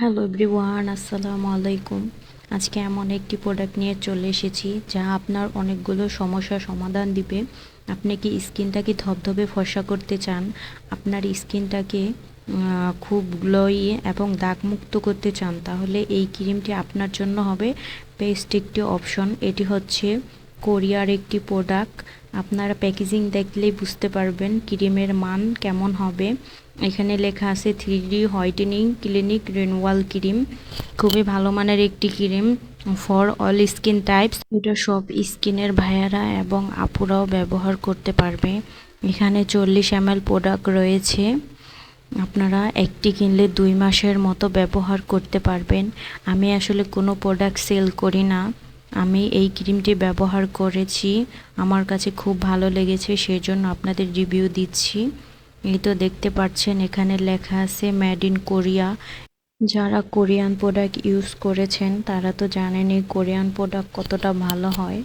Hello everyone আসসালামু আলাইকুম আজকে এমন একটি প্রোডাক্ট নিয়ে চলে এসেছি, যা আপনার অনেকগুলো সমস্যার সমাধান দিবে। আপনি কি স্কিনটাকে ধবধবে ফর্সা করতে চান? আপনার স্কিনটাকে খুব গ্লোই এবং দাগমুক্ত করতে চান, তাহলে এই ক্রিমটি আপনার জন্য হবে। বেস্ট একটি অপশন এটি হচ্ছে কোরিয়ার একটি প্রোডাক্ট আপনারা প্যাকেজিং দেখলেই বুঝতে পারবেন ক্রিমের মান কেমন হবে। এখানে লেখা আছে three D whitening clinic renewal cream খুবই ভালো মানের একটি cream for all skin types এটা সব স্কিনের ভাইয়ারা এবং আপুরাও ব্যবহার করতে পারবে। এখানে চল্লিশ এম প্রোডাক্ট রয়েছে। আপনারা একটি কিনলে দুই মাসের মতো ব্যবহার করতে পারবেন। আমি আসলে কোনো প্রোডাক্ট সেল করি না। আমি এই ক্রিমটি ব্যবহার করেছি। আমার কাছে খুব ভালো লেগেছে সেই জন্য আপনাদের রিভিউ দিচ্ছি। এই তো দেখতে পাচ্ছেন, এখানে লেখা আছে মেড ইন কোরিয়া যারা কোরিয়ান প্রোডাক্ট ইউজ করেছেন, তারা তো জানেনই কোরিয়ান প্রোডাক্ট কতটা ভালো হয়।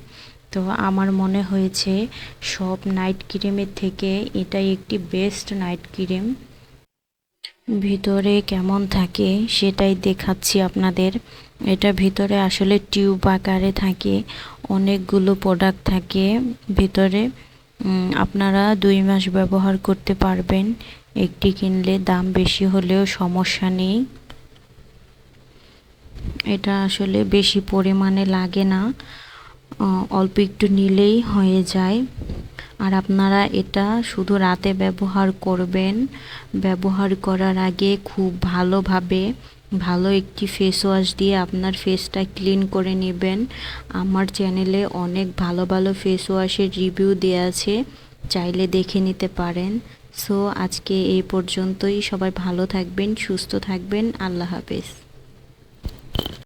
তো আমার মনে হয়েছে, সব নাইট ক্রিমের থেকে এটাই একটি বেস্ট নাইট ক্রিম। ভিতরে কেমন থাকে সেটাই দেখাচ্ছি আপনাদের। এটা ভিতরে আসলে টিউব আকারে থাকে, অনেকগুলো প্রোডাক্ট থাকে ভিতরে। আপনারা দুই মাস ব্যবহার করতে পারবেন, একটি কিনলে দাম বেশি হলেও সমস্যা নেই। এটা আসলে বেশি পরিমাণে লাগে না অল্প একটু নিলেই হয়ে যায়। আর আপনারা এটা শুধু রাতে ব্যবহার করবেন। ব্যবহার করার আগে খুব ভালোভাবে, ভালো একটি ফেস ওয়াশ দিয়ে আপনার ফেসটা ক্লিন করে নেবেন। আমার চ্যানেলে অনেক ভালো ভালো ফেস ওয়াশের রিভিউ দেওয়া আছে, চাইলে দেখে নিতে পারেন। সো আজকে এই পর্যন্তই। সবাই ভালো থাকবেন, সুস্থ থাকবেন। আল্লাহ হাফেজ।